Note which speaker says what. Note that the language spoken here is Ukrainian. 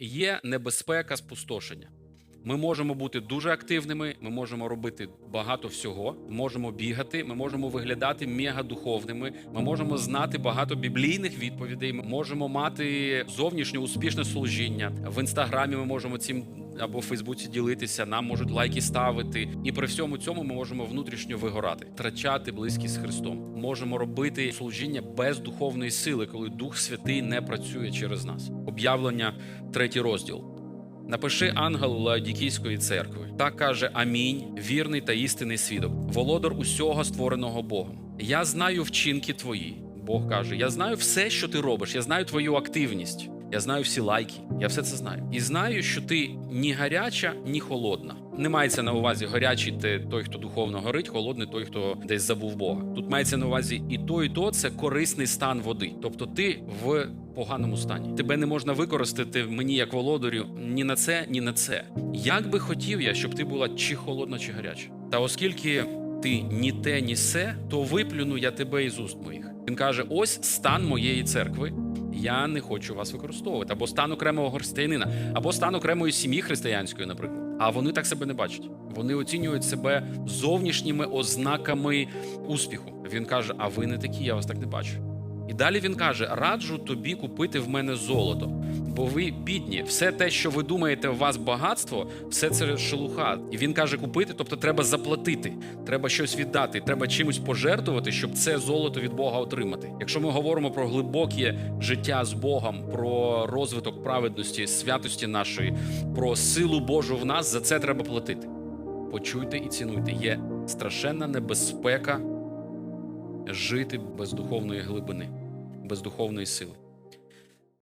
Speaker 1: є небезпека спустошення. Ми можемо бути дуже активними, ми можемо робити багато всього, можемо бігати, ми можемо виглядати мегадуховними, ми можемо знати багато біблійних відповідей, ми можемо мати зовнішнє успішне служіння. В інстаграмі ми можемо цим або в Фейсбуці ділитися, нам можуть лайки ставити. І при всьому цьому ми можемо внутрішньо вигорати, втрачати близькість з Христом. Можемо робити служіння без духовної сили, коли Дух Святий не працює через нас. Об'явлення, третій розділ. Напиши ангелу Лаодікійської церкви. Так каже Амінь, вірний та істинний свідок, володар усього створеного Богом. Я знаю вчинки твої. Бог каже: Я знаю все, що ти робиш. Я знаю твою активність. Я знаю всі лайки. Я все це знаю. І знаю, що ти ні гаряча, ні холодна. Не мається на увазі гарячий те той, хто духовно горить, холодний той, хто десь забув Бога. Тут мається на увазі і то, і то це корисний стан води. Тобто ти в поганому стані. Тебе не можна використати мені як володарю ні на це, ні на це. Як би хотів я, щоб ти була чи холодна, чи гаряча. Та оскільки ти ні те, ні се, то виплюну я тебе із уст моїх. Він каже: ось стан моєї церкви. Я не хочу вас використовувати або стан окремого християнина, або стан окремої сім'ї християнської, наприклад. А вони так себе не бачать. Вони оцінюють себе зовнішніми ознаками успіху. Він каже: А ви не такі, я вас так не бачу. І далі він каже: раджу тобі купити в мене золото, бо ви бідні. Все те, що ви думаєте, у вас багатство, все це шелуха. І він каже: купити, тобто треба заплатити, треба щось віддати, треба чимось пожертвувати, щоб це золото від Бога отримати. Якщо ми говоримо про глибоке життя з Богом, про розвиток праведності, святості нашої, про силу Божу в нас, за це треба платити. Почуйте і цінуйте. Є страшенна небезпека жити без духовної глибини, без духовної сили.